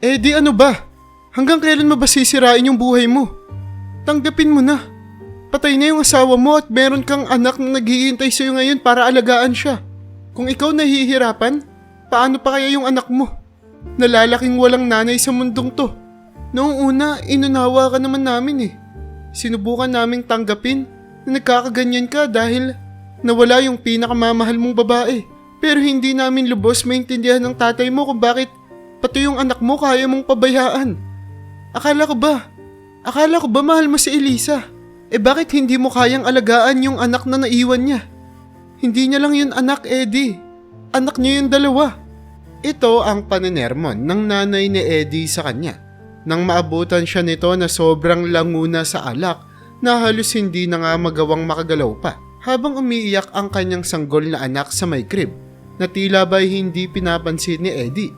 Eh di ano ba? Hanggang kailan mo ba sisirain yung buhay mo? Tanggapin mo na. Patay na yung asawa mo at meron kang anak na naghihintay sa'yo ngayon para alagaan siya. Kung ikaw nahihirapan, paano pa kaya yung anak mo? Nalalaking walang nanay sa mundong to. Noong una, inunawa ka naman namin eh. Sinubukan naming tanggapin na nagkakaganyan ka dahil nawala yung pinakamamahal mong babae. Pero hindi namin lubos maintindihan ng tatay mo kung bakit pati yung anak mo kaya mong pabayaan. Akala ko ba? Akala ko ba mahal mo si Elisa? Eh bakit hindi mo kayang alagaan yung anak na naiwan niya? Hindi niya lang yun anak, Eddie. Anak niya yung dalawa. Ito ang paninermon ng nanay ni Eddie sa kanya. Nang maabutan siya nito na sobrang languna sa alak na halos hindi na nga magawang makagalaw pa. Habang umiiyak ang kanyang sanggol na anak sa may crib, na tila ba'y hindi pinapansin ni Eddie.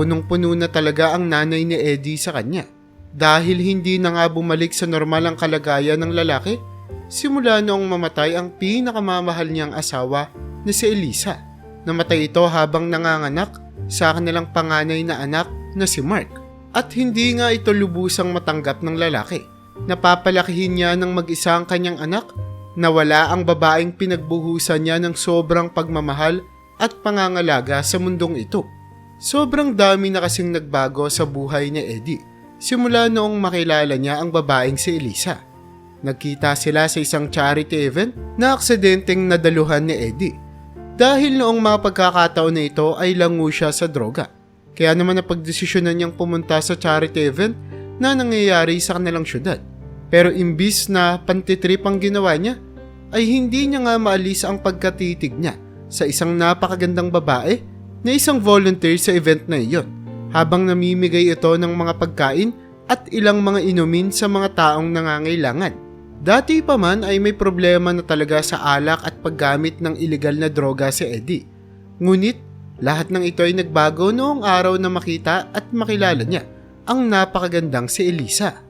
Punong-puno na talaga ang nanay ni Eddie sa kanya. Dahil hindi na nga bumalik sa normal ang kalagayan ng lalaki, simula noong mamatay ang pinakamamahal niyang asawa na si Elisa. Namatay ito habang nanganganak sa kanilang panganay na anak na si Mark. At hindi nga ito lubusang matanggap ng lalaki. Napapalakihin niya ng mag-isa ang kanyang anak na wala ang babaeng pinagbuhusan niya ng sobrang pagmamahal at pangangalaga sa mundong ito. Sobrang dami na kasing nagbago sa buhay ni Eddie simula noong makilala niya ang babaeng si Elisa. Nagkita sila sa isang charity event na aksidenteng nadaluhan ni Eddie. Dahil noong mga pagkakataon na ito ay lango siya sa droga. Kaya naman napagdesisyonan niyang pumunta sa charity event na nangyayari sa kanilang syudad. Pero imbis na pantitrip ang ginawa niya, ay hindi niya nga maalis ang pagkatitig niya sa isang napakagandang babae na isang volunteer sa event na iyon habang namimigay ito ng mga pagkain at ilang mga inumin sa mga taong nangangailangan. Dati pa man ay may problema na talaga sa alak at paggamit ng ilegal na droga si Eddie. Ngunit lahat ng ito ay nagbago noong araw na makita at makilala niya ang napakagandang si Elisa.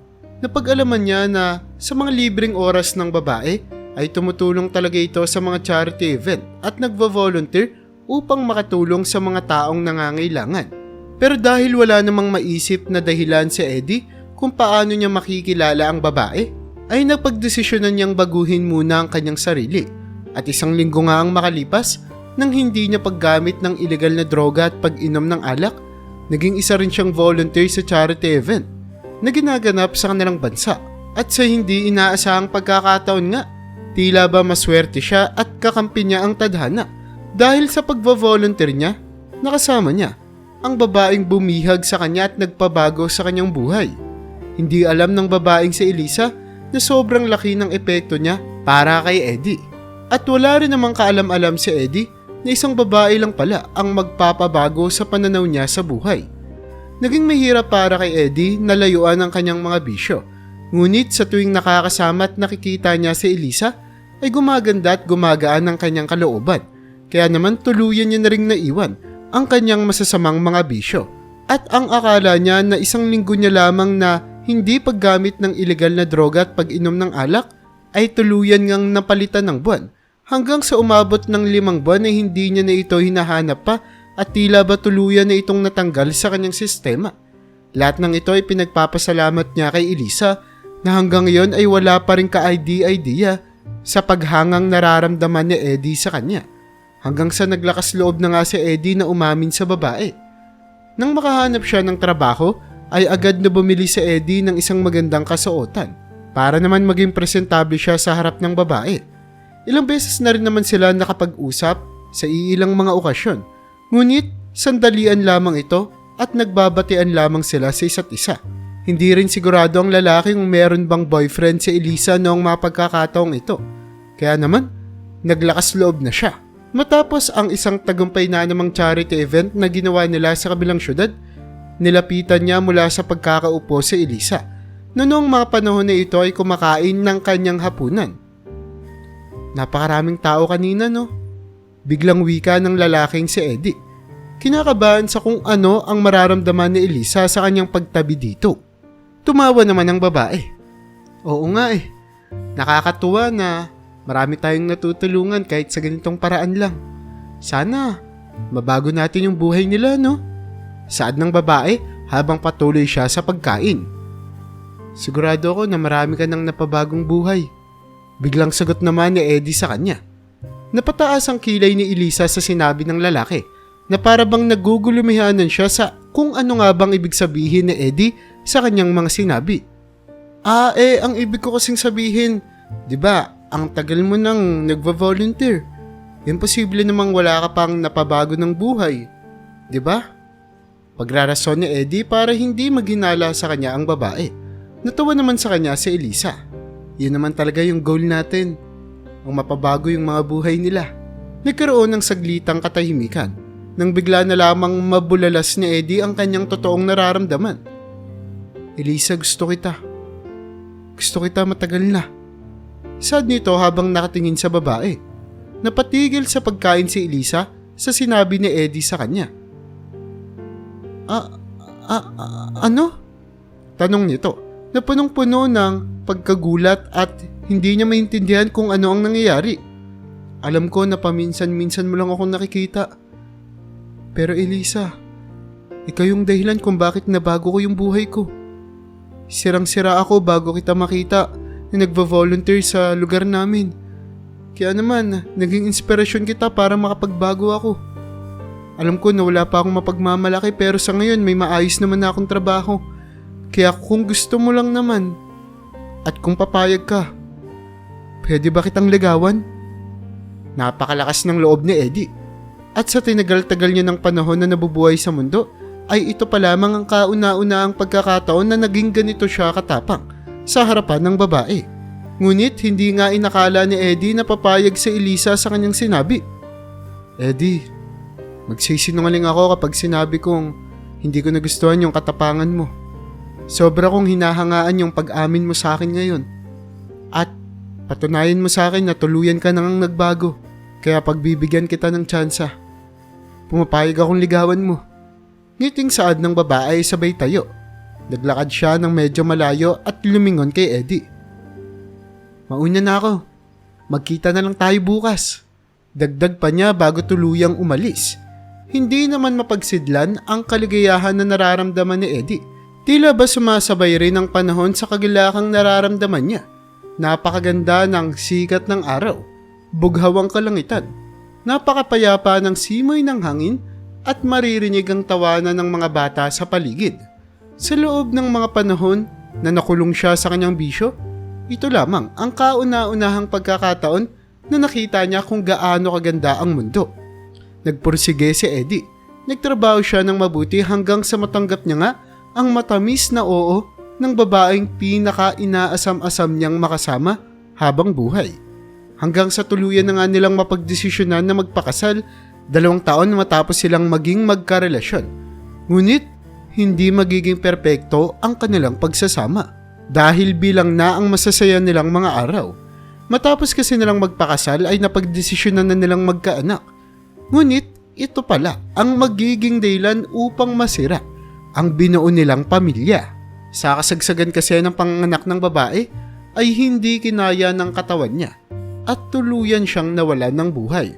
Napag-alaman niya na sa mga libreng oras ng babae ay tumutulong talaga ito sa mga charity event at nagvo-volunteer upang makatulong sa mga taong nangangailangan. Pero dahil wala namang maisip na dahilan si Eddie kung paano niya makikilala ang babae, ay napagdesisyonan niyang baguhin muna ang kanyang sarili. At isang linggo nga ang makalipas nang hindi niya paggamit ng ilegal na droga at pag-inom ng alak, naging isa rin siyang volunteer sa charity event na ginaganap sa kanilang bansa. At sa hindi inaasahang pagkakataon nga, tila ba maswerte siya at kakampi niya ang tadhana. Dahil sa pagvo-volunteer niya, nakasama niya ang babaeng bumihag sa kanya at nagpabago sa kanyang buhay. Hindi alam ng babaeng si Elisa na sobrang laki ng epekto niya para kay Eddie. At wala rin namang kaalam-alam si Eddie na isang babae lang pala ang magpapabago sa pananaw niya sa buhay. Naging mahirap para kay Eddie na layuan ang kanyang mga bisyo. Ngunit sa tuwing nakakasama at nakikita niya si Elisa, ay gumaganda at gumagaan ang kanyang kalooban. Kaya naman tuluyan niya na ring naiwan ang kanyang masasamang mga bisyo. At ang akala niya na isang linggo niya lamang na hindi paggamit ng ilegal na droga at pag-inom ng alak ay tuluyan ngang napalitan ng buwan. Hanggang sa umabot ng limang buwan ay hindi niya na ito hinahanap pa at tila ba tuluyan na itong natanggal sa kanyang sistema. Lahat ng ito ay pinagpapasalamat niya kay Elisa na hanggang ngayon ay wala pa rin ka-ID-idea sa paghangang nararamdaman ni Eddie sa kanya. Hanggang sa naglakas loob na nga si Eddie na umamin sa babae. Nang makahanap siya ng trabaho, ay agad na bumili si Eddie ng isang magandang kasuotan para naman maging presentable siya sa harap ng babae. Ilang beses na rin naman sila nakapag-usap sa iilang mga okasyon. Ngunit, sandalian lamang ito at nagbabatian lamang sila sa isa't isa. Hindi rin sigurado ang lalaki kung meron bang boyfriend si Elisa noong mapagkakataong ito. Kaya naman, naglakas loob na siya. Matapos ang isang tagumpay na namang charity event na ginawa nila sa kabilang syudad, nilapitan niya mula sa pagkakaupo si Elisa na noong mga panahon na ito ay kumakain ng kanyang hapunan. Napakaraming tao kanina no? Biglang wika ng lalaking si Eddie. Kinakabahan sa kung ano ang mararamdaman ni Elisa sa kanyang pagtabi dito. Tumawa naman ang babae. Oo nga eh. Nakakatuwa na marami tayong natutulungan kahit sa ganitong paraan lang. Sana mabago natin yung buhay nila no? Saad ng babae habang patuloy siya sa pagkain. Sigurado ako na marami ka ng napabagong buhay. Biglang sagot naman ni Eddie sa kanya. Napataas ang kilay ni Elisa sa sinabi ng lalaki na para bang nagugulumihanan siya sa kung ano nga bang ibig sabihin ni Eddie sa kanyang mga sinabi. Ah, eh, ang ibig ko kasing sabihin, di ba, ang tagal mo nang nagva-volunteer. Imposible namang wala ka pang napabago ng buhay. Ba? Pagrarason ni Eddie para hindi maghinala sa kanya ang babae. Natawa naman sa kanya si Elisa. Yun naman talaga yung goal natin. Ang mapabago yung mga buhay nila. Nagkaroon ng saglitang katahimikan nang bigla na lamang mabulalas ni Eddie ang kanyang totoong nararamdaman. Elisa, gusto kita. Gusto kita matagal na. Sad nito habang nakatingin sa babae. Napatigil sa pagkain si Elisa sa sinabi ni Eddie sa kanya. Ah, ah, ah, ano? Tanong nito na punong-puno ng pagkagulat at hindi niya maintindihan kung ano ang nangyayari. Alam ko na paminsan-minsan mo lang akong nakikita. Pero Elisa, ikaw yung dahilan kung bakit nabago ko yung buhay ko. Sirang-sira ako bago kita makita na nagva-volunteer sa lugar namin. Kaya naman, naging inspirasyon kita para makapagbago ako. Alam ko na wala pa akong mapagmamalaki pero sa ngayon may maayos naman na akong trabaho. Kaya kung gusto mo lang naman, at kung papayag ka, pwede ba kitang ligawan? Napakalakas ng loob ni Eddie. At sa tinagal-tagal niya ng panahon na nabubuhay sa mundo, ay ito pa lamang ang kauna-unaang pagkakataon na naging ganito siya katapang sa harapan ng babae. Ngunit hindi nga inakala ni Eddie na papayag sa Elisa sa kanyang sinabi. Eddie, magsisinungaling ako kapag sinabi kong hindi ko nagustuhan yung katapangan mo. Sobra kong hinahangaan yung pag-amin mo sa akin ngayon. At patunayan mo sa akin na tuluyan ka nang nagbago. Kaya pagbibigyan kita ng tsansa. Pumapayag akong ligawan mo. Ngiting saad ng babae sabay tayo. Naglakad siya ng medyo malayo at lumingon kay Eddie. Mauna na ako. Magkita na lang tayo bukas. Dagdag pa niya bago tuluyang umalis. Hindi naman mapagsidlan ang kaligayahan na nararamdaman ni Eddie. Tila ba sumasabay rin ang panahon sa kagilakang nararamdaman niya. Napakaganda ng sikat ng araw. Bughawang kalangitan. Napakapayapa ng simoy ng hangin at maririnig ang tawanan ng mga bata sa paligid. Sa loob ng mga panahon na nakulong siya sa kanyang bisyo, ito lamang ang kauna-unahang pagkakataon na nakita niya kung gaano kaganda ang mundo. Nagpursige si Eddie. Nagtrabaho siya ng mabuti hanggang sa matanggap niya nga ang matamis na oo ng babaeng pinaka-inaasam-asam niyang makasama habang buhay. Hanggang sa tuluyan na nga nilang mapagdesisyonan na magpakasal dalawang taon matapos silang maging magkarelasyon. Ngunit, hindi magiging perpekto ang kanilang pagsasama dahil bilang na ang masasaya nilang mga araw. Matapos kasi nilang magpakasal ay napagdesisyonan na nilang magkaanak. Ngunit, ito pala ang magiging dahilan upang masira ang binuo nilang pamilya. Sa kasagsagan kasi ng panganak ng babae ay hindi kinaya ng katawan niya at tuluyan siyang nawala ng buhay.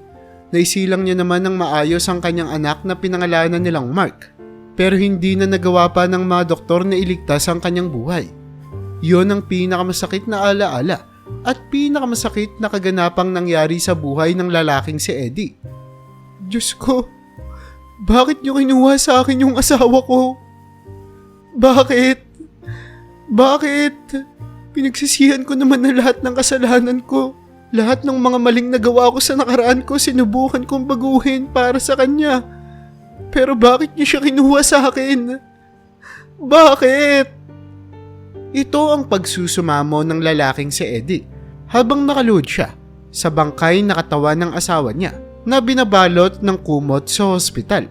Naisilang niya naman ng maayos ang kanyang anak na pinangalanan nilang Mark. Pero hindi na nagawa pa ng mga doktor na iligtas ang kanyang buhay. Yon ang pinakamasakit na alaala at pinakamasakit na kaganapang nangyari sa buhay ng lalaking si Eddie. Diyos ko, bakit niyo kinuha sa akin yung asawa ko? Bakit? Bakit? Pinagsisihan ko naman na lahat ng kasalanan ko. Lahat ng mga maling nagawa ko sa nakaraan ko, sinubukan kong baguhin para sa kanya. Pero bakit niya siya kinuha sa akin? Bakit? Ito ang pagsusumamo ng lalaking si Eddie habang nakaluhod siya sa bangkay na katawan ng asawa niya na binabalot ng kumot sa hospital.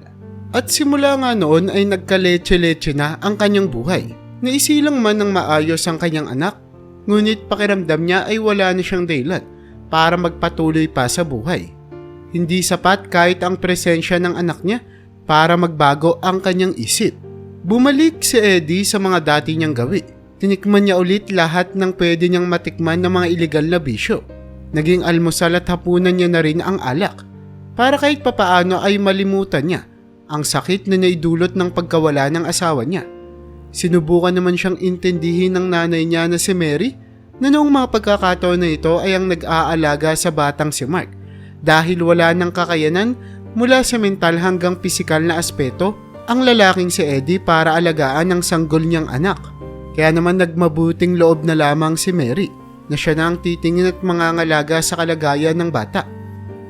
At simula nga noon ay nagkaleche-leche na ang kanyang buhay. Naisilang man ng maayos ang kanyang anak, ngunit pakiramdam niya ay wala na siyang dahilan para magpatuloy pa sa buhay. Hindi sapat kahit ang presensya ng anak niya para magbago ang kanyang isip. Bumalik si Eddie sa mga dati niyang gawi. Tinikman niya ulit lahat ng pwede niyang matikman ng mga ilegal na bisyo. Naging almusal at hapunan niya na rin ang alak para kahit papaano ay malimutan niya ang sakit na naidulot ng pagkawala ng asawa niya. Sinubukan naman siyang intindihin ng nanay niya na si Mary na noong mga pagkakataon na ito ay ang nag-aalaga sa batang si Mark dahil wala ng kakayanan mula sa mental hanggang pisikal na aspeto ang lalaking si Eddie para alagaan ang sanggol niyang anak. Kaya naman nagmabuting loob na lamang si Mary na siya na ang titingin at mangangalaga sa kalagayan ng bata.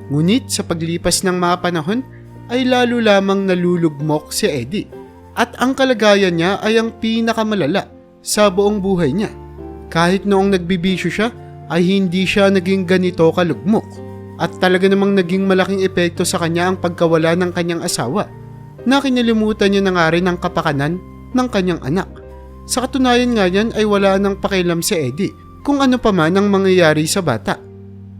Ngunit sa paglipas ng mga panahon ay lalo lamang nalulugmok si Eddie at ang kalagayan niya ay ang pinakamalala sa buong buhay niya. Kahit noong nagbibisyo siya ay hindi siya naging ganito kalugmok at talaga namang naging malaking epekto sa kanya ang pagkawala ng kanyang asawa na kinalimutan niya na nga rin ang kapakanan ng kanyang anak. Sa katunayan nga yan ay wala nang pakialam si Eddie kung ano pa man ang mangyayari sa bata.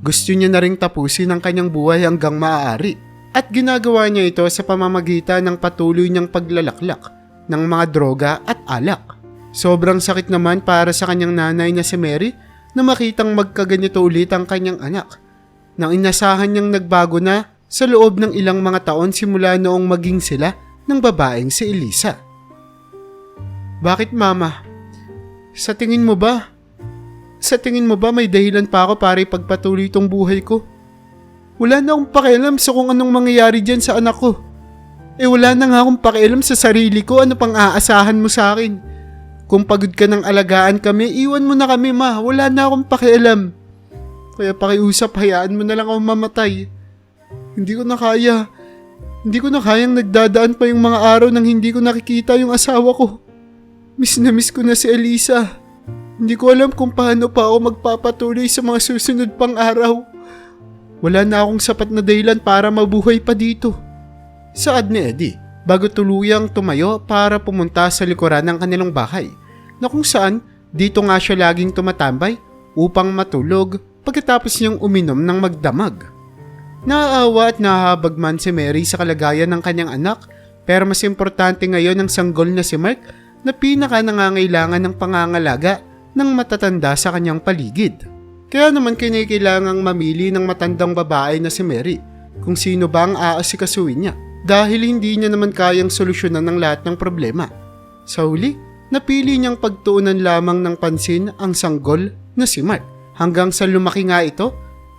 Gusto niya na ring tapusin ang kanyang buhay hanggang maaari at ginagawa niya ito sa pamamagitan ng patuloy niyang paglalaklak ng mga droga at alak. Sobrang sakit naman para sa kanyang nanay na si Mary na makitang magkaganito ulit ang kanyang anak. Nang inasahan niyang nagbago na sa loob ng ilang mga taon simula noong maging sila ng babaeng si Elisa. Bakit mama? Sa tingin mo ba? Sa tingin mo ba may dahilan pa ako para ipagpatuloy itong buhay ko? Wala na akong pakialam sa kung anong mangyayari dyan sa anak ko. Eh wala na nga akong pakialam sa sarili ko ano pang aasahan mo sa akin. Kung pagod ka ng alagaan kami, iwan mo na kami ma. Wala na akong pakialam. Kaya pakiusap, hayaan mo na lang ako mamatay. Hindi ko na kaya. Hindi ko na kayang nagdadaan pa yung mga araw nang hindi ko nakikita yung asawa ko. Miss na miss ko na si Elisa. Hindi ko alam kung paano pa ako magpapatuloy sa mga susunod pang araw. Wala na akong sapat na dahilan para mabuhay pa dito. Saad ni Eddie bago tuluyang tumayo para pumunta sa likuran ng kanilang bahay na kung saan dito nga siya laging tumatambay upang matulog pagkatapos niyang uminom ng magdamag. Naaawa at nahahabag man si Mary sa kalagayan ng kanyang anak pero mas importante ngayon ang sanggol na si Mark na pinaka nangangailangan ng pangangalaga ng matatanda sa kanyang paligid. Kaya naman kailangang mamili ng matandang babae na si Mary kung sino ba ang aasikasuin niya dahil hindi niya naman kayang solusyonan ng lahat ng problema. Sa huli, napili niyang pagtuunan lamang ng pansin ang sanggol na si Mark hanggang sa lumaki nga ito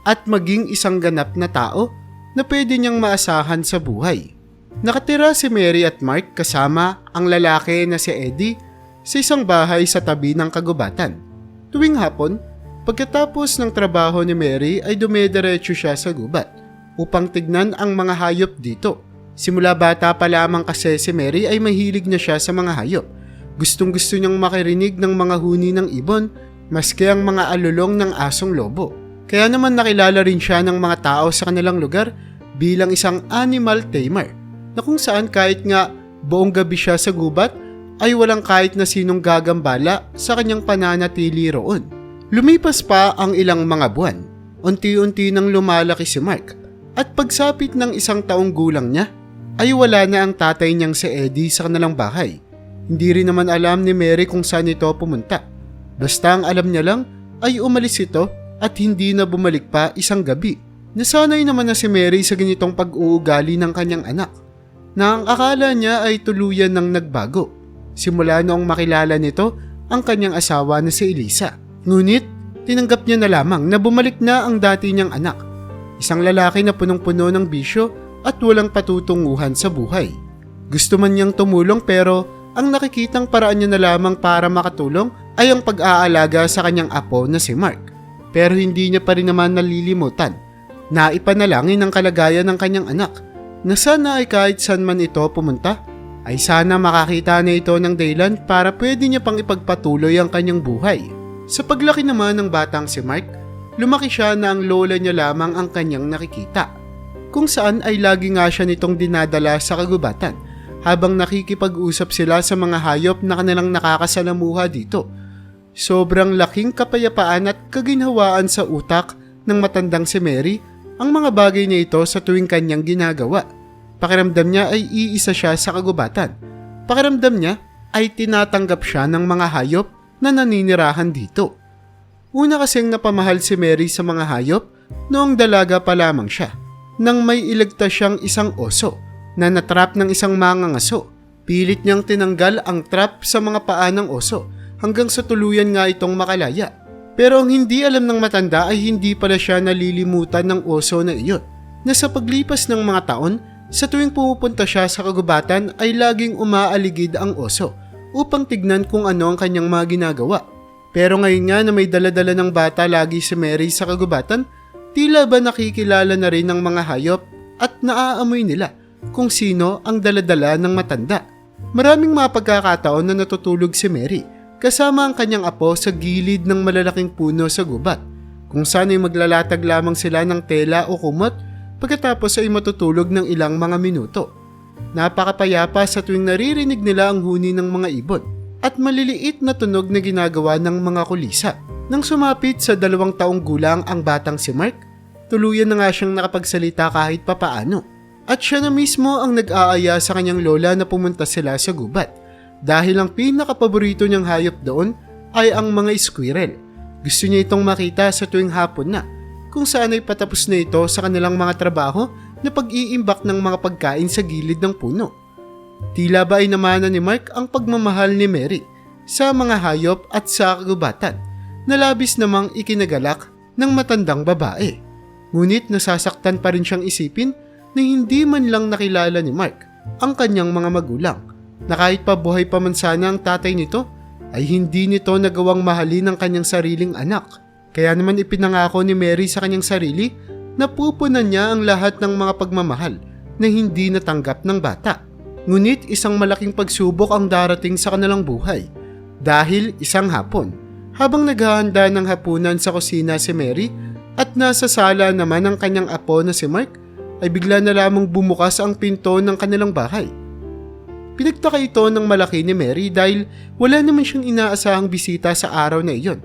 at maging isang ganap na tao na pwede niyang maasahan sa buhay. Nakatira si Mary at Mark kasama ang lalaki na si Eddie sa isang bahay sa tabi ng kagubatan. Tuwing hapon, pagkatapos ng trabaho ni Mary ay dumediretso siya sa gubat upang tignan ang mga hayop dito. Simula bata pa lamang kasi si Mary ay mahilig na siya sa mga hayop. Gustong gusto niyang makirinig ng mga huni ng ibon maski ang mga alulong ng asong lobo. Kaya naman nakilala rin siya ng mga tao sa kanilang lugar bilang isang animal tamer na kung saan kahit nga buong gabi siya sa gubat ay walang kahit na sinong gagambala sa kanyang pananatili roon. Lumipas pa ang ilang mga buwan. Unti-unti nang lumalaki si Mark at pagsapit ng isang taong gulang niya ay wala na ang tatay niyang si Eddie sa kanilang bahay. Hindi rin naman alam ni Mary kung saan ito pumunta. Basta ang alam niya lang ay umalis ito at hindi na bumalik pa isang gabi. Nasanay naman na si Mary sa ganitong pag-uugali ng kanyang anak na ang akala niya ay tuluyan ng nagbago simula noong makilala nito ang kanyang asawa na si Elisa. Ngunit tinanggap niya na lamang na bumalik na ang dati niyang anak, isang lalaki na punong-puno ng bisyo at walang patutunguhan sa buhay. Gusto man niyang tumulong pero ang nakikitang paraan niya na lamang para makatulong ay ang pag-aalaga sa kanyang apo na si Mark. Pero hindi niya pa rin naman nalilimutan na ipanalangin ang kalagayan ng kanyang anak na sana ay kahit saan man ito pumunta ay sana makakita na ito ng dahilan para pwede niya pang ipagpatuloy ang kanyang buhay. Sa paglaki naman ng batang si Mark, lumaki siya na ang lola niya lamang ang kanyang nakikita. Kung saan ay lagi nga siya nitong dinadala sa kagubatan habang nakikipag-usap sila sa mga hayop na kanilang nakakasalamuha dito. Sobrang laking kapayapaan at kaginhawaan sa utak ng matandang si Mary ang mga bagay niya ito sa tuwing kanyang ginagawa. Pakiramdam niya ay iisa siya sa kagubatan. Pakiramdam niya ay tinatanggap siya ng mga hayop na naninirahan dito. Una kasing napamahal si Mary sa mga hayop noong dalaga pa lamang siya nang may iligtas siyang isang oso na natrap ng isang mangangaso. Pilit niyang tinanggal ang trap sa mga paa ng oso hanggang sa tuluyan nga itong makalaya. Pero ang hindi alam ng matanda ay hindi pala siya nalilimutan ng oso na iyon. Na sa paglipas ng mga taon, sa tuwing pumupunta siya sa kagubatan ay laging umaaligid ang oso upang tignan kung ano ang kanyang mga ginagawa. Pero ngayon nga na may daladala ng bata lagi si Mary sa kagubatan, tila ba nakikilala na rin ng mga hayop at naaamoy nila kung sino ang daladala ng matanda. Maraming mga pagkakataon na natutulog si Mary kasama ang kanyang apo sa gilid ng malalaking puno sa gubat kung saan ay maglalatag lamang sila ng tela o kumot pagkatapos ay matutulog ng ilang mga minuto. Napakapayapa sa tuwing naririnig nila ang huni ng mga ibon at maliliit na tunog na ginagawa ng mga kulisa. Nang sumapit sa dalawang taong gulang ang batang si Mark, tuluyan na nga siyang nakapagsalita kahit papaano. At siya na mismo ang nag-aaya sa kanyang lola na pumunta sila sa gubat dahil ang pinakapaborito niyang hayop doon ay ang mga squirrel. Gusto niya itong makita sa tuwing hapon na kung saan ay patapos na ito sa kanilang mga trabaho na pag-iimbak ng mga pagkain sa gilid ng puno. Tila ba ay namana ni Mark ang pagmamahal ni Mary sa mga hayop at sa kagubatan na labis namang ikinagalak ng matandang babae. Ngunit nasasaktan pa rin siyang isipin na hindi man lang nakilala ni Mark ang kanyang mga magulang na kahit pa buhay pa man sana ang tatay nito ay hindi nito nagawang mahalin ang kanyang sariling anak. Kaya naman ipinangako ni Mary sa kanyang sarili na pupunan niya ang lahat ng mga pagmamahal na hindi natanggap ng bata. Ngunit isang malaking pagsubok ang darating sa kanilang buhay dahil isang hapon habang naghahanda ng hapunan sa kusina si Mary at nasa sala naman ang kanyang apo na si Mark ay bigla na lamang bumukas ang pinto ng kanilang bahay. Pinagtaka ito ng malaki ni Mary dahil wala naman siyang inaasahang bisita sa araw na iyon.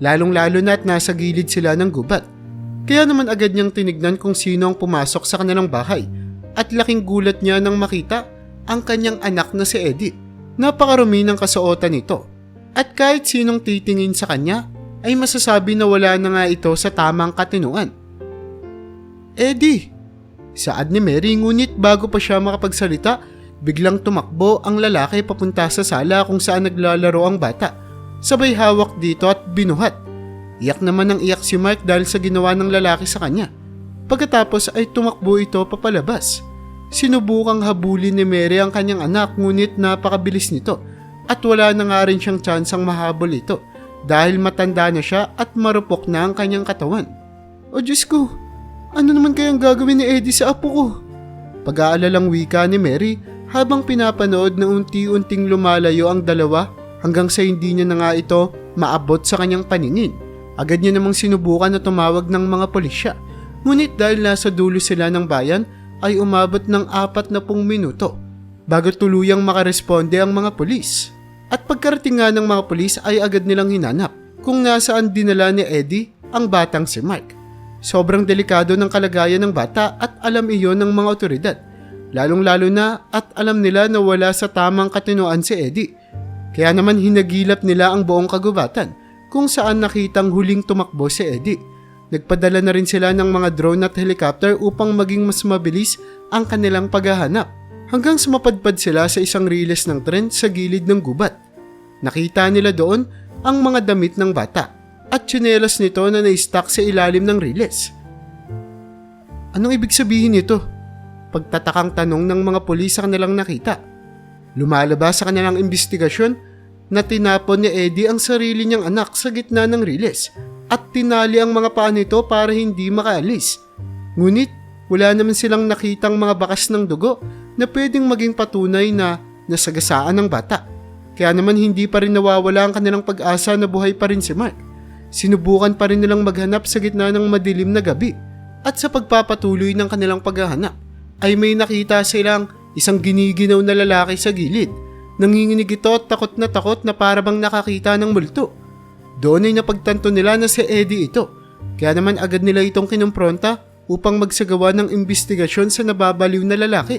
Lalong-lalo na at nasa gilid sila ng gubat. Kaya naman agad niyang tinignan kung sino ang pumasok sa kanilang bahay at laking gulat niya nang makita ang kanyang anak na si Eddie. Napakarumi ng kasuotan nito at kahit sinong titingin sa kanya ay masasabi na wala na nga ito sa tamang katinuan. Eddie! Saad ni Mary ngunit bago pa siya makapagsalita, biglang tumakbo ang lalaki papunta sa sala kung saan naglalaro ang bata. Sabay hawak dito at binuhat. Iyak naman ang iyak si Mark dahil sa ginawa ng lalaki sa kanya. Pagkatapos ay tumakbo ito papalabas. Sinubukang habulin ni Mary ang kanyang anak ngunit napakabilis nito at wala na nga rin siyang tsansang mahabol ito dahil matanda na siya at marupok na ang kanyang katawan. O Diyos ko, ano naman kayang gagawin ni Eddie sa apo ko? Pag-aalalang wika ni Mary habang pinapanood na unti-unting lumalayo ang dalawa hanggang sa hindi niya na nga ito maabot sa kanyang paningin. Agad niya namang sinubukan na tumawag ng mga pulisya. Ngunit dahil nasa dulo sila ng bayan ay umabot ng apat na pung minuto bago tuluyang makaresponde ang mga pulis. At pagkarating nga ng mga pulis ay agad nilang hinanap kung nasaan dinala ni Eddie ang batang si Mark. Sobrang delikado ng kalagayan ng bata at alam iyon ng mga otoridad. Lalong-lalo na at alam nila na wala sa tamang katinuan si Eddie. Kaya naman hinagilap nila ang buong kagubatan kung saan nakitang huling tumakbo si Eddie. Nagpadala na rin sila ng mga drone at helicopter upang maging mas mabilis ang kanilang paghahanap hanggang sumapadpad sila sa isang riles ng tren sa gilid ng gubat. Nakita nila doon ang mga damit ng bata at tsinelas nito na na-stuck sa ilalim ng riles. Anong ibig sabihin nito? Pagtatakang tanong ng mga pulis sa kanilang nakita. Lumalabas sa kanilang investigasyon na tinapon ni Eddie ang sarili niyang anak sa gitna ng riles at tinali ang mga paa nito para hindi makaalis. Ngunit wala naman silang nakitang mga bakas ng dugo na pwedeng maging patunay na nasagasaan ng bata. Kaya naman hindi pa rin nawawala ang kanilang pag-asa na buhay pa rin si Mark. Sinubukan pa rin nilang maghanap sa gitna ng madilim na gabi at sa pagpapatuloy ng kanilang paghahanap ay may nakita silang isang giniginaw na lalaki sa gilid. Nanginginig ito at takot na takot na parabang nakakita ng multo. Doon ay napagtanto nila na si Eddie ito. Kaya naman agad nila itong kinumpronta upang magsagawa ng investigasyon sa nababaliw na lalaki.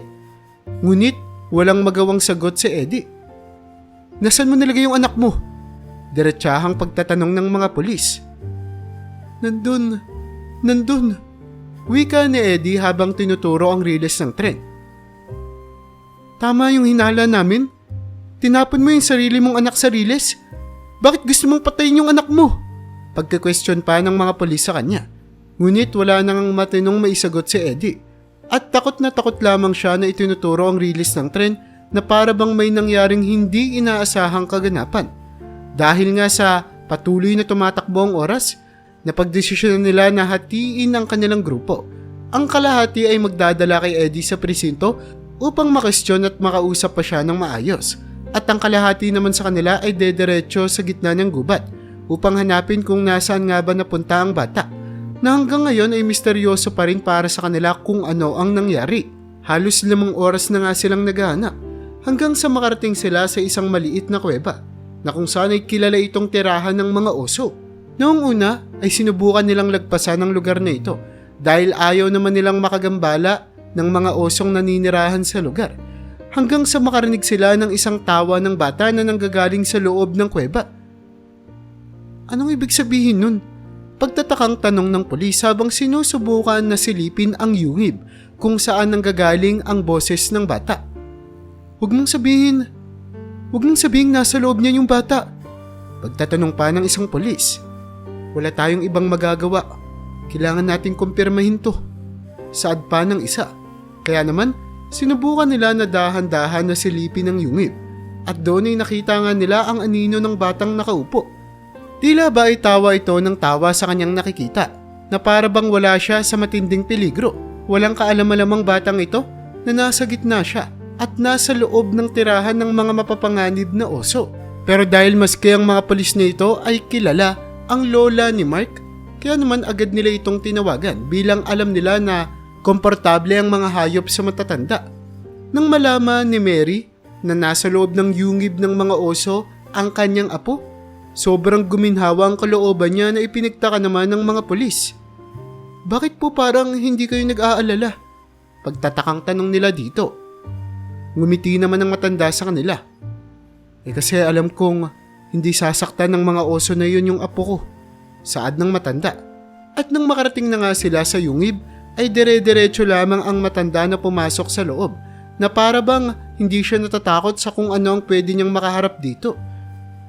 Ngunit walang magawang sagot si Eddie. Nasaan mo nilagay yung anak mo? Diretsahang pagtatanong ng mga pulis. Nandun, nandun. Wika ni Eddie habang tinuturo ang riles ng tren. Tama yung hinala namin? Tinapon mo yung sarili mong anak sa riles? Bakit gusto mong patayin yung anak mo? Pagka-question pa ng mga polis sa kanya. Ngunit wala nang matinong maisagot si Eddie. At takot na takot lamang siya na itinuturo ang release ng tren na para bang may nangyaring hindi inaasahang kaganapan. Dahil nga sa patuloy na tumatakbo ang oras, napagdesisyon nila na hatiin ang kanilang grupo. Ang kalahati ay magdadala kay Eddie sa presinto upang makestyon at makausap pa siya ng maayos. At ang kalahati naman sa kanila ay dederecho sa gitna ng gubat upang hanapin kung nasaan nga ba napunta ang bata. Na hanggang ngayon ay misteryoso pa rin para sa kanila kung ano ang nangyari. Halos limang oras na nga silang naghahanap hanggang sa makarating sila sa isang maliit na kuweba na kung saan ay kilala itong tirahan ng mga oso. Noong una ay sinubukan nilang lagpasan ang lugar na ito dahil ayaw naman nilang makagambala ng mga osong naninirahan sa lugar hanggang sa makarinig sila ng isang tawa ng bata na nanggagaling sa loob ng kuweba. Anong ibig sabihin nun? Pagtatakang tanong ng pulis habang sinusubukan na silipin ang yungib kung saan nanggagaling ang boses ng bata. Huwag mong sabihin, huwag mong sabihin nasa loob niya yung bata. Pagtatanong pa ng isang pulis, wala tayong ibang magagawa. Kailangan nating kumpirmahin to. Saad pa ng isa. Kaya naman, sinubukan nila na dahan-dahan na silipin ng yungib at doon ay nakita nga nila ang anino ng batang nakaupo. Tila ba ay tawa ito ng tawa sa kanyang nakikita na para bang wala siya sa matinding peligro. Walang kaalam-alamang batang ito na nasa gitna siya at nasa loob ng tirahan ng mga mapapanganib na oso. Pero dahil maski ang mga polis na ito ay kilala ang lola ni Mark, kaya naman agad nila itong tinawagan bilang alam nila na komportable ang mga hayop sa matatanda. Nang malaman ni Mary na nasa loob ng yungib ng mga oso ang kanyang apo, sobrang guminhawa ang kalooban niya na ipinagtaka naman ng mga polis. Bakit po parang hindi kayo nag-aalala? Pagtatakang tanong nila dito. Ngumiti naman ang matanda sa kanila. Eh kasi alam kong hindi sasaktan ng mga oso na yun yung apo ko. Saad ng matanda. At nang makarating na nga sila sa yungib, ay dire-diretso lamang ang matanda na pumasok sa loob na para bang hindi siya natatakot sa kung ano ang pwede niyang makaharap dito.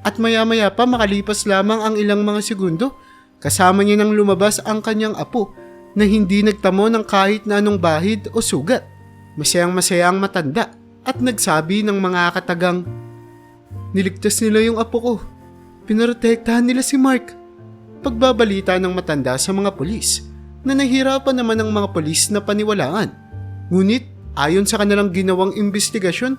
At maya-maya pa makalipas lamang ang ilang mga segundo, kasama niya nang lumabas ang kanyang apo na hindi nagtamo ng kahit na anong bahid o sugat. Masayang masaya ang matanda at nagsabi ng mga katagang, Niligtas nila yung apo ko. Pinoprotektahan nila si Mark. Pagbabalita ng matanda sa mga pulis na nahirapan naman ng mga pulis na paniwalaan. Ngunit ayon sa kanilang ginawang investigasyon,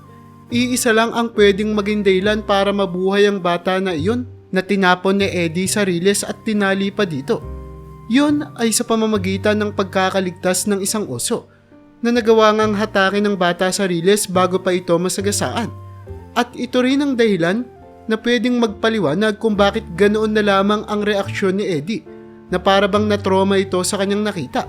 iisa lang ang pwedeng maging dahilan para mabuhay ang bata na iyon na tinapon ni Eddie sa riles at tinali pa dito. Yun ay sa pamamagitan ng pagkakaligtas ng isang oso na nagawa ngang hatakin ng bata sa riles bago pa ito masagasaan. At ito rin ang dahilan na pwedeng magpaliwanag kung bakit ganoon na lamang ang reaksyon ni Eddie na para bang na-trauma ito sa kanyang nakita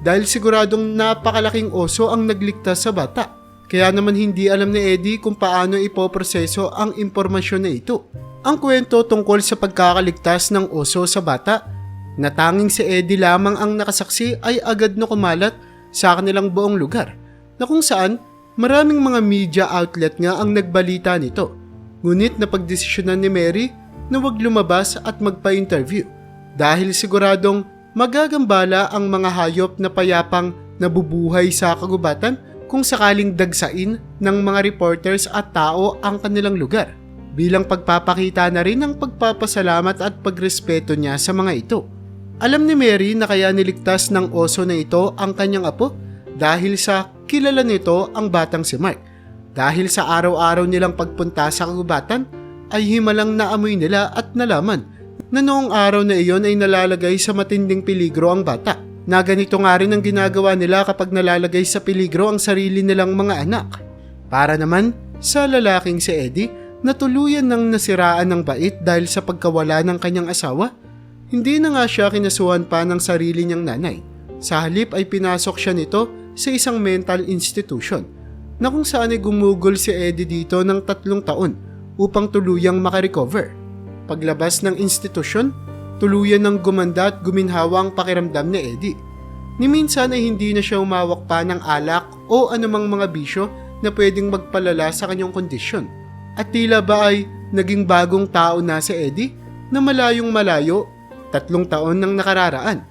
dahil siguradong napakalaking oso ang nagligtas sa bata. Kaya naman hindi alam ni Eddie kung paano ipoproseso ang impormasyon na ito. Ang kwento tungkol sa pagkakaligtas ng oso sa bata na tanging si Eddie lamang ang nakasaksi ay agad na kumalat sa kanilang buong lugar na kung saan maraming mga media outlet nga ang nagbalita nito. Ngunit napagdesisyonan ni Mary na wag lumabas at magpa-interview dahil siguradong magagambala ang mga hayop na payapang nabubuhay sa kagubatan kung sakaling dagsain ng mga reporters at tao ang kanilang lugar bilang pagpapakita na rin ng pagpapasalamat at pagrespeto niya sa mga ito. Alam ni Mary na kaya niligtas ng oso na ito ang kanyang apo dahil sa kilala nito ang batang si Mark. Dahil sa araw-araw nilang pagpunta sa kagubatan ay himalang naamoy nila at nalaman na noong araw na iyon ay nalalagay sa matinding peligro ang bata. Na ganito nga rin ang ginagawa nila kapag nalalagay sa peligro ang sarili nilang mga anak. Para naman sa lalaking si Eddie na tuluyan ng nasiraan ng bait dahil sa pagkawala ng kanyang asawa, hindi na nga siya kinasuhan pa ng sarili niyang nanay. Sa halip ay pinasok siya nito sa isang mental institution na kung saan ay gumugol si Eddie dito ng tatlong taon upang tuluyang makarecover. Paglabas ng institusyon, tuluyan ng gumanda at guminhawa ang pakiramdam ni Eddie. Ni minsan ay hindi na siya umawak pa ng alak o anumang mga bisyo na pwedeng magpalala sa kanyang kondisyon. At tila ba ay naging bagong tao na si Eddie na malayong malayo, tatlong taon nang nakararaan.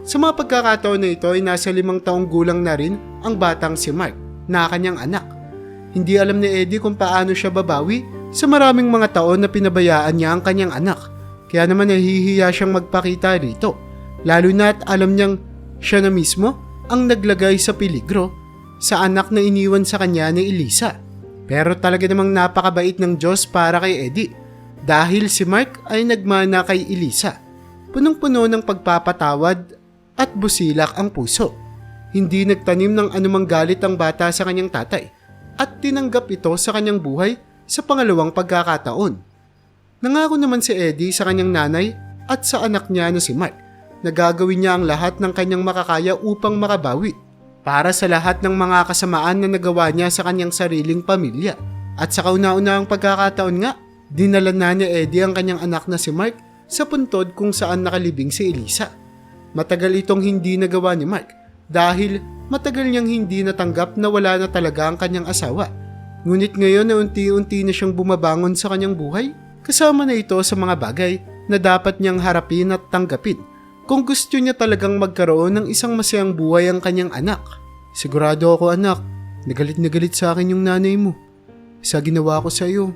Sa mga pagkakataon na ito ay nasa limang taong gulang na rin ang batang si Mark na kanyang anak. Hindi alam ni Eddie kung paano siya babawi sa maraming mga taon na pinabayaan niya ang kanyang anak. Kaya naman nahihiya siyang magpakita rito. Lalo na at alam niyang siya na mismo ang naglagay sa peligro sa anak na iniwan sa kanya ni Elisa. Pero talaga namang napakabait ng Diyos para kay Eddie dahil si Mark ay nagmana kay Elisa. Punong-puno ng pagpapatawad at busilak ang puso. Hindi nagtanim ng anumang galit ang bata sa kanyang tatay at tinanggap ito sa kanyang buhay sa pangalawang pagkakataon. Nangako naman si Eddie sa kanyang nanay at sa anak niya na si Mark na gagawin niya ang lahat ng kanyang makakaya upang makabawi para sa lahat ng mga kasamaan na nagawa niya sa kanyang sariling pamilya. At sa kauna-unahang pagkakataon nga, dinala na ni Eddie ang kanyang anak na si Mark sa puntod kung saan nakalibing si Elisa. Matagal itong hindi nagawa ni Mark dahil matagal niyang hindi natanggap na wala na talaga ang kanyang asawa. Ngunit ngayon na unti-unti na siyang bumabangon sa kanyang buhay, kasama na ito sa mga bagay na dapat niyang harapin at tanggapin kung gusto niya talagang magkaroon ng isang masayang buhay ang kanyang anak. Sigurado ako anak, nagalit na galit sa akin yung nanay mo sa ginawa ko sa iyo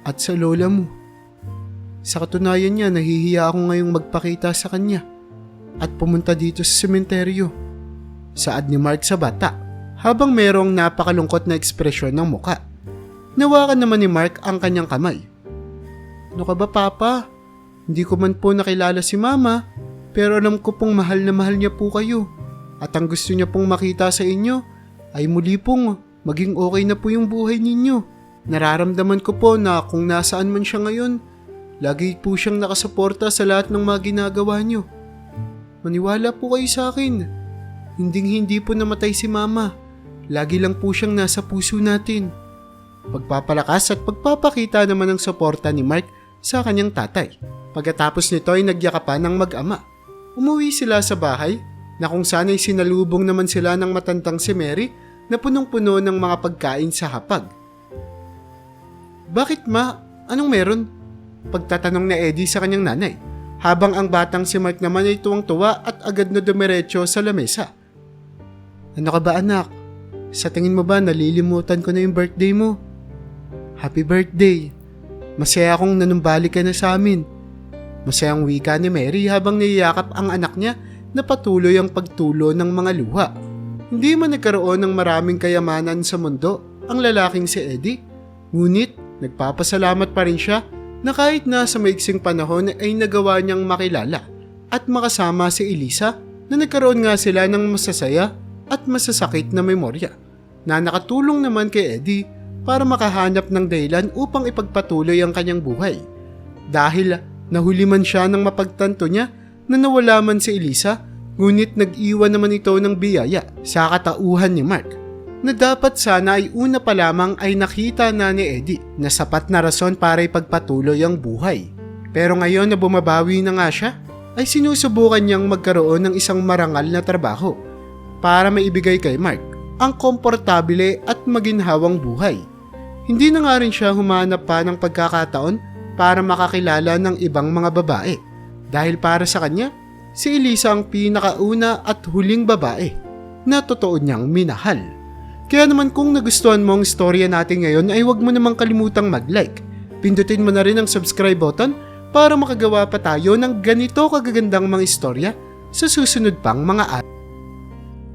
at sa lola mo. Sa katunayan niya, nahihiya ako ngayong magpakita sa kanya at pumunta dito sa sementeryo. Saad ni Mark sa bata habang merong napakalungkot na ekspresyon ng muka. Nawakan naman ni Mark ang kanyang kamay. Ano ka ba papa? Hindi ko man po nakilala si mama pero alam ko pong mahal na mahal niya po kayo. At ang gusto niya pong makita sa inyo ay muli pong maging okay na po yung buhay ninyo. Nararamdaman ko po na kung nasaan man siya ngayon, lagi po siyang nakasuporta sa lahat ng mga ginagawa niyo. Maniwala po kayo sa akin. Hinding hindi po namatay si mama. Lagi lang po siyang nasa puso natin. Pagpapalakas at pagpapakita naman ng suporta ni Mark sa kanyang tatay. Pagkatapos nito ay nagyakapan ng mag-ama. Umuwi sila sa bahay na kung saan ay sinalubong naman sila ng matandang si Mary na punong-puno ng mga pagkain sa hapag. Bakit ma? Anong meron? Pagtatanong na Eddie sa kanyang nanay. Habang ang batang si Mark naman ay tuwang-tuwa at agad na dumiretso sa lamesa. Ano ka ba anak? Sa tingin mo ba nalilimutan ko na yung birthday mo? Happy birthday! Masaya akong nanumbalik ka na sa amin. Masayang wika ni Mary habang niyayakap ang anak niya na patuloy ang pagtulo ng mga luha. Hindi man nagkaroon ng maraming kayamanan sa mundo ang lalaking si Eddie, ngunit nagpapasalamat pa rin siya na kahit na sa maiksing panahon ay nagawa niyang makilala at makasama si Elisa na nagkaroon nga sila ng masasaya at masasakit na memorya na nakatulong naman kay Eddie para makahanap ng dahilan upang ipagpatuloy ang kanyang buhay. Dahil nahuli man siya ng mapagtanto niya na nawala man si Elisa, ngunit nag-iwan naman ito ng biyaya sa katauhan ni Mark na dapat sana ay una pa lamang ay nakita na ni Eddie na sapat na rason para ipagpatuloy ang buhay. Pero ngayon na bumabawi na nga siya, ay sinusubukan niyang magkaroon ng isang marangal na trabaho para maibigay kay Mark ang komportable at maginhawang buhay. Hindi na nga rin siya humanap pa ng pagkakataon para makakilala ng ibang mga babae dahil para sa kanya, si Elisa ang pinakauna at huling babae na totoo niyang minahal. Kaya naman kung nagustuhan mo ang istorya natin ngayon ay huwag mo namang kalimutang mag-like. Pindutin mo na rin ang subscribe button para makagawa pa tayo ng ganito kagagandang mga istorya sa susunod pang mga araw.